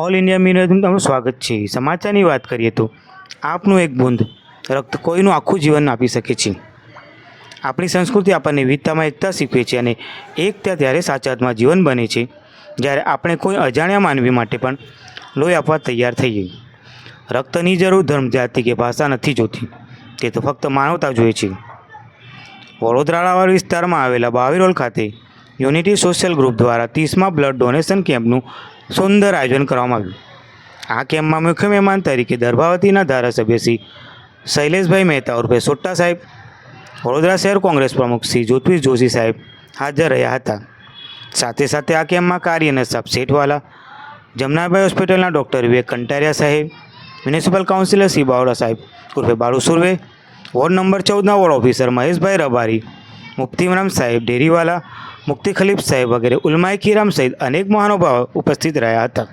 All India મીડિયાનું તમારું સ્વાગત છે. સમાચારની વાત કરીએ તો આપનું એક બૂંદ રક્ત કોઈનું આખું જીવન આપી શકે છે. આપણી સંસ્કૃતિ આપણને વિવિધતામાં, એકતા શીખવે છે અને એકતા ત્યારે સાચા જીવન બને છે, જ્યારે આપણે કોઈ અજાણ્યા માનવી માટે પણ લોહી આપવા તૈયાર થઈએ. રક્તની જરૂર ધર્મ, જાતિ કે ભાષા નથી જોતી, તે તો ફક્ત માનવતા જોઈએ છે. વડોદરાવાળા વિસ્તારમાં આવેલા બાવીરોલ ખાતે યુનિટી સોશિયલ ગ્રુપ દ્વારા ત્રીસમાં બ્લડ ડોનેશન કેમ્પનું સુંદર આયોજન કરવામાં આવ્યું. આ કેમ્પમાં મુખ્ય મહેમાન તરીકે દર્ભાવતીના ધારાસભ્ય શ્રી શૈલેષભાઈ મહેતા ઉર્ફે સોટ્ટા સાહેબ, વડોદરા શહેર કોંગ્રેસ પ્રમુખ શ્રી જ્યોતિષ જોશી સાહેબ હાજર રહ્યા હતા. સાથે સાથે આ કેમ્પમાં કાર્યરત સાહેબ શેઠવાલા, જમનાભાઈ હોસ્પિટલના ડૉક્ટર વિવેક કંટારિયા સાહેબ, મ્યુનિસિપલ કાઉન્સિલર શ્રી બાવડા સાહેબ ઉર્ફે બાળુ સુર્વે, વોર્ડ નંબર ચૌદના વોર્ડ ઓફિસર મહેશભાઈ રબારી મુફ્તીમરામ સાહેબ ડેરીવાલા મુફ્તી ખલીફ સાહેબ વગેરે ઉલમાઈ કિરામ સહિત અનેક મહાનુભાવો ઉપસ્થિત રહ્યા હતા.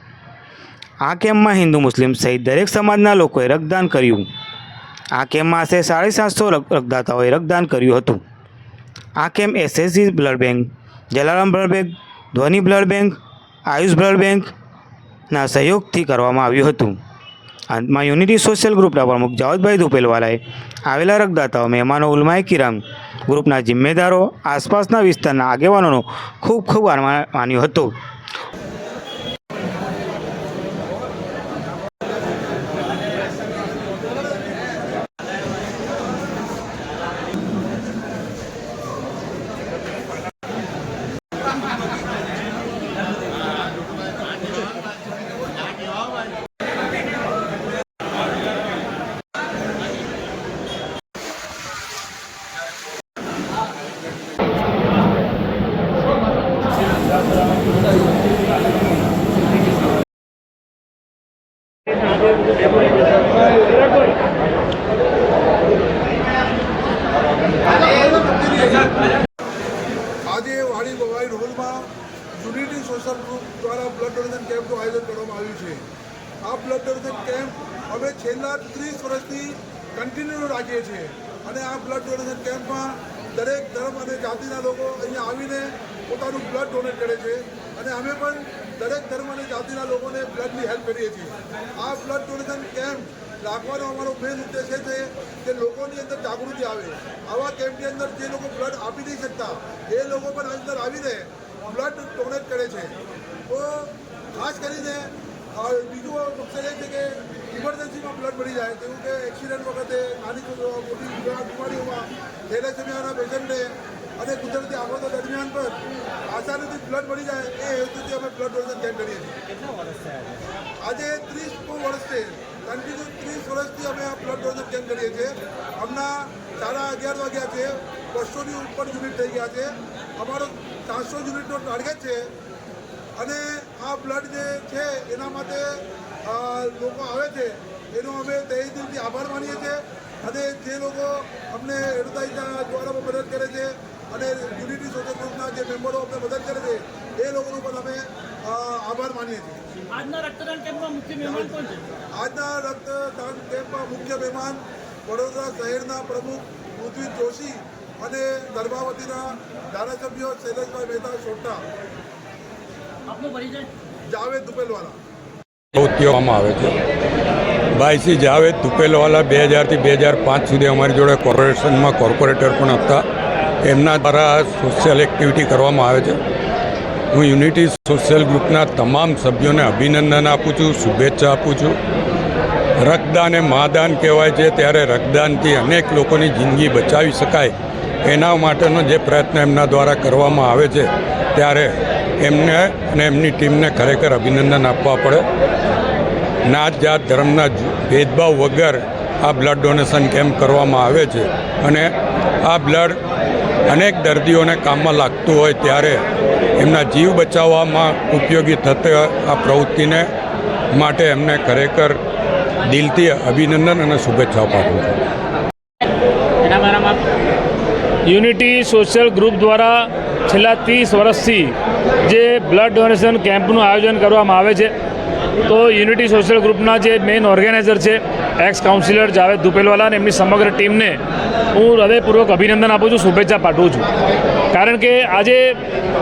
આ કેમ્પમાં હિન્દુ, મુસ્લિમ સહિત દરેક સમાજના લોકોએ રક્તદાન કર્યું. આ કેમ્પમાં આશરે સાડી સાતસો રક્તદાતાઓએ રક્તદાન કર્યું હતું. આ camp SSC blood bank, Jalaram blood bank, Dhwani blood bank, Ayush blood બેંકના સહયોગથી કરવામાં આવ્યું હતું. અંતમાં યુનિટી સોશિયલ ગ્રુપના પ્રમુખ જાવદભાઈ ધુપેલવાલાએ આવેલા રક્તદાતાઓ મહેમાનો ઉલમાએ કિરામ ગ્રુપના જિમ્મેદારો આસપાસના વિસ્તારના આગેવાનોનો ખૂબ ખૂબ આભાર માન્યો હતો આજે વાડી બવાઈ રોડમાં યુનિટી સોશિયલ ગ્રુપ દ્વારા બ્લડ ડોનેશન કેમ્પનું આયોજન કરવામાં આવ્યું છે. આ બ્લડ ડોનેશન કેમ્પ અમે છેલ્લા ત્રીસ વર્ષથી કન્ટિન્યુ રાખીએ છીએ. અને આ બ્લડ ડોનેશન કેમ્પમાં દરેક ધર્મ અને જાતિના લોકો અહીંયા આવીને પોતાનું બ્લડ ડોનેટ કરે છે. અને અમે પણ દરેક ધર્મ અને જાતિના લોકોને બ્લડની હેલ્પ કરીએ છીએ. આ બ્લડ ડોનેશન કેમ્પ રાખવાનો અમારો મેન ઉદ્દેશ છે કે લોકોની અંદર જાગૃતિ આવે. આવા કેમ્પની અંદર જે લોકો બ્લડ આપી નહીં શકતા, એ લોકો પણ અંદર આવીને બ્લડ ડોનેટ કરે છે. તો ખાસ કરીને બીજું મકસદ એ છે કે ઇમરજન્સીમાં બ્લડ મળી જાય. જેવું કે એક્સિડન્ટ વખતે નાની મોટી બીમારીઓમાં થેલેસેમિયાના પેશન્ટને અને કુદરતી આફતો દરમિયાન પણ આસાનીથી બ્લડ મળી જાય એ હેતુથી અમે બ્લડ ડોનેશન કેમ્પ કરીએ છીએ. આજે ત્રીસ વર્ષ છે. કન્ટિન્યુ ત્રીસ વર્ષથી અમે આ બ્લડ ડોનેશન કેમ્પ કરીએ છીએ. હમણાં સાડા અગિયાર વાગ્યા છે. બસોની ઉપર યુનિટ થઈ ગયા છે. અમારો ચારસો યુનિટનો ટાર્ગેટ છે. અને આ બ્લડ જે છે એના માટે લોકો આવે છે. એનો અમે તહે દિલથી આભાર માનીએ છીએ. અને જે લોકો અમને એડવર્ટાઇઝ દ્વારા મદદ કરે છે અને યુનિટી સોશિયલ ગ્રુપના જે મેમ્બરો અમને મદદ કરે છે એ લોકોનો પણ અમે આભાર માનીએ છીએ. આજના રક્તદાન કેમ્પમાં મુખ્ય મહેમાન કોણ છે? આજના રક્તદાન કેમ્પમાં મુખ્ય મહેમાન વડોદરા શહેરના પ્રમુખ પૃથ્વી જોશી અને ગર્ભાવતીના ધારાસભ્યો શૈલેષભાઈ મહેતા સોટા. આપનો પરિચય? જાવેદ દુપેલવાલા. કરવામાં આવે છે. ભાઈસી જાવેદ તુપેલવાલા બે હજારથી બે હજાર પાંચ સુધી અમારી જોડે કોર્પોરેશનમાં કોર્પોરેટર પણ હતા. એમના દ્વારા સોશિયલ એક્ટિવિટી કરવામાં આવે છે. હું યુનિટી સોશિયલ ગ્રુપના તમામ સભ્યોને અભિનંદન આપું છું, શુભેચ્છા આપું છું. રક્તદાન એ મહાદાન કહેવાય છે, ત્યારે રક્તદાનથી અનેક લોકોની જિંદગી બચાવી શકાય. એના માટેનો જે પ્રયત્ન એમના દ્વારા કરવામાં આવે છે, ત્યારે એમને અને એમની ટીમને ખરેખર અભિનંદન આપવા પડે. નાત જાત ધર્મના ભેદભાવ વગર આ બ્લડ ડોનેશન કેમ્પ કરવામાં આવે છે. અને આ બ્લડ અનેક દર્દીઓને કામમાં લાગતું હોય ત્યારે એમના જીવ બચાવવામાં ઉપયોગી થતે આ પ્રવૃત્તિને માટે એમને ખરેખર દિલથી અભિનંદન અને શુભેચ્છાઓ પાઠવું છું. યુનિટી સોશિયલ ગ્રુપ દ્વારા છેલ્લા ત્રીસ વર્ષથી જે બ્લડ ડોનેશન કેમ્પનું આયોજન કરવામાં આવે છે. તો યુનિટી સોશિયલ ગ્રુપના જે મેઇન ઓર્ગેનાઇઝર છે એક્સ કાઉન્સિલર જાવેદ દુપેલવાલા અને એમની સમગ્ર ટીમને હું હૃદયપૂર્વક અભિનંદન આપું છું, શુભેચ્છા પાઠવું છું. કારણ કે આજે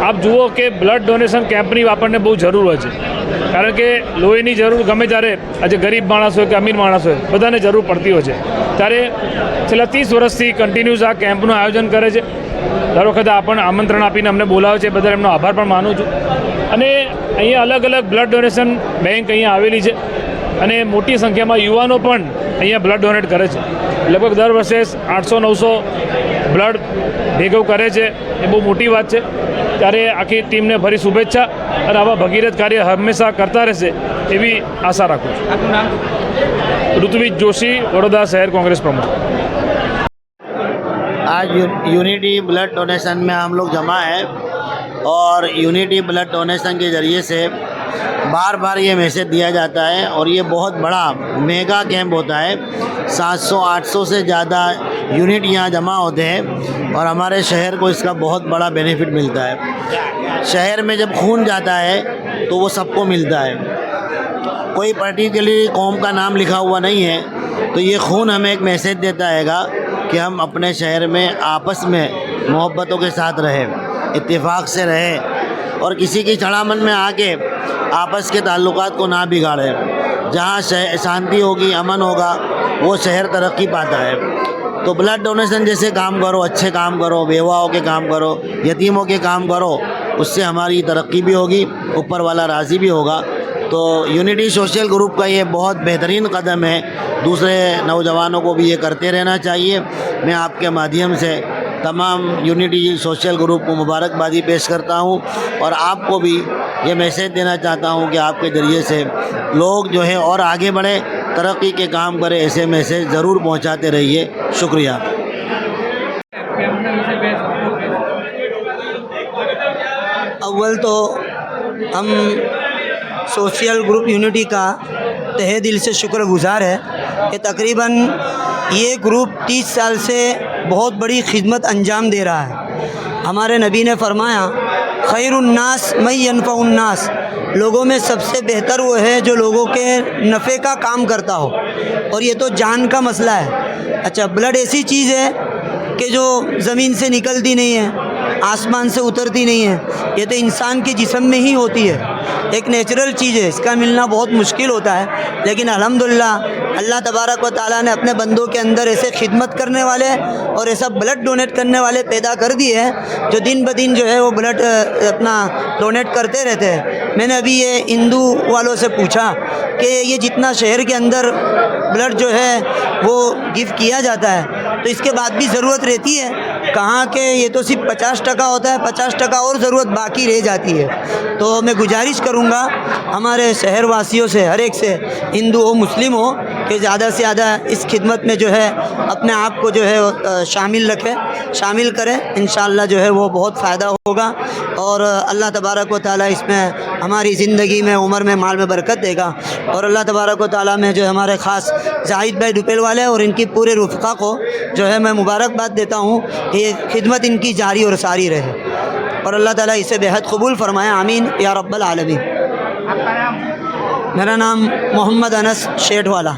આપ જુઓ કે બ્લડ ડોનેશન કેમ્પની આપણને બહુ જરૂર હોય છે. કારણ કે લોહીની જરૂર ગમે ત્યારે આજે ગરીબ માણસ હોય કે અમીર માણસ હોય, બધાને જરૂર પડતી હોય છે. ત્યારે છેલ્લા ત્રીસ વર્ષથી કન્ટિન્યુઅસ આ કેમ્પનું આયોજન કરે છે. દર વખતે આપણને આમંત્રણ આપીને અમને બોલાવે છે. બધા એમનો આભાર પણ માનું છું. અને અહીંયા અલગ અલગ બ્લડ ડોનેશન બેંક અહીંયા આવેલી છે અને મોટી સંખ્યામાં યુવાનો પણ અહીંયા બ્લડ ડોનેટ કરે છે લગભગ દર વર્ષે આઠસો નવસો બ્લડ ભેગું કરે છે એ બહુ મોટી વાત છે ત્યારે આખી ટીમને ફરી શુભેચ્છા અને આવા ભગીરથ કાર્ય હંમેશા કરતા રહેશે એવી આશા રાખું છું ઋતુવિજ જોશી વડોદરા શહેર કોંગ્રેસ પ્રમુખ आज यू- यूनिटी ब्लड डोनेशन में हम लोग जमा है اور یونیٹی بلڈ ڈونیشن کے ذریعے سے بار بار یہ میسج دیا جاتا ہے اور یہ بہت بڑا میگا کیمپ ہوتا ہے۔ سات سو، آٹھ سو سے زیادہ یونٹ یہاں جمع ہوتے ہیں اور ہمارے شہر کو اس کا بہت بڑا بینیفٹ ملتا ہے۔ شہر میں جب خون جاتا ہے تو وہ سب کو ملتا ہے۔ کوئی پرٹیکولرلی قوم کا نام لکھا ہوا نہیں ہے تو یہ خون ہمیں ایک میسیج دیتا ہے گا کہ ہم اپنے شہر میں آپس میں محبتوں کے ساتھ رہیں۔ اتفاق سے رہے اور کسی کی چڑامن میں آ کے آپس کے تعلقات کو نہ بگاڑے۔ جہاں شانتی ہوگی، امن ہوگا، وہ شہر ترقی پاتا ہے۔ تو بلڈ ڈونیشن جیسے کام کرو، اچھے کام کرو، بیواؤں کے کام کرو، یتیموں کے کام کرو، اس سے ہماری ترقی بھی ہوگی، اوپر والا راضی بھی ہوگا۔ تو یونٹی سوشل گروپ کا یہ بہت بہترین قدم ہے۔ دوسرے نوجوانوں کو بھی یہ کرتے رہنا چاہیے۔ میں آپ کے مادھیم سے تمام یونیٹی سوشل گروپ کو مبارکبادی پیش کرتا ہوں اور آپ کو بھی یہ میسیج دینا چاہتا ہوں کہ آپ کے ذریعے سے لوگ جو ہیں اور آگے بڑھیں، ترقی کے کام کریں، ایسے میسیج ضرور پہنچاتے رہیے۔ شکریہ۔ اول تو ہم سوشل گروپ یونیٹی کا تہہ دل سے شکر گزار ہے کہ تقریباً یہ گروپ تیس سال سے بہت بڑی خدمت انجام دے رہا ہے۔ ہمارے نبی نے فرمایا، خیر الناس میں انفع الناس۔ لوگوں میں سب سے بہتر وہ ہے جو لوگوں کے نفع کا کام کرتا ہو۔ اور یہ تو جان کا مسئلہ ہے۔ اچھا بلڈ ایسی چیز ہے کہ جو زمین سے نکلتی نہیں ہے، آسمان سے اترتی نہیں ہے۔ یہ تو انسان کے جسم میں ہی ہوتی ہے۔ ایک نیچرل چیز ہے، اس کا ملنا بہت مشکل ہوتا ہے، لیکن الحمدللہ اللہ تبارک و تعالیٰ نے اپنے بندوں کے اندر ایسے خدمت کرنے والے اور ایسا بلڈ ڈونیٹ کرنے والے پیدا کر دیے جو دن بدن جو ہے وہ بلڈ اپنا ڈونیٹ کرتے رہتے ہیں۔ میں نے ابھی یہ ہندو والوں سے پوچھا کہ یہ جتنا شہر کے اندر بلڈ جو ہے وہ گفٹ کیا جاتا ہے، تو اس کے بعد بھی ضرورت رہتی ہے۔ کہاں کہ یہ تو صرف پچاس ٹکا ہوتا ہے، پچاس ٹکا اور ضرورت باقی رہ جاتی ہے۔ تو میں گزارش کروں گا ہمارے شہر واسیوں سے، ہر ایک سے، ہندو ہو، مسلم ہو، کہ زیادہ سے زیادہ اس خدمت میں جو ہے، اپنے آپ کو جو ہے شامل رکھے، شامل کریں انشاءاللہ جو ہے، وہ بہت فائدہ ہوگا۔ اور اللہ تبارک و تعالیٰ اس میں ہماری زندگی میں، عمر میں، مال میں برکت دے گا۔ اور اللہ تبارک و تعالیٰ میں جو ہمارے خاص زاہد بھائی ڈپیل والے اور ان کی پورے رفقہ کو جو ہے میں مبارکباد دیتا ہوں کہ یہ خدمت ان کی جاری اور ساری رہے۔ اور اللہ تعالیٰ اسے بہت قبول فرمائے، آمین۔ یا رب العالمین۔ میرا نام محمد انس شیٹھ والا۔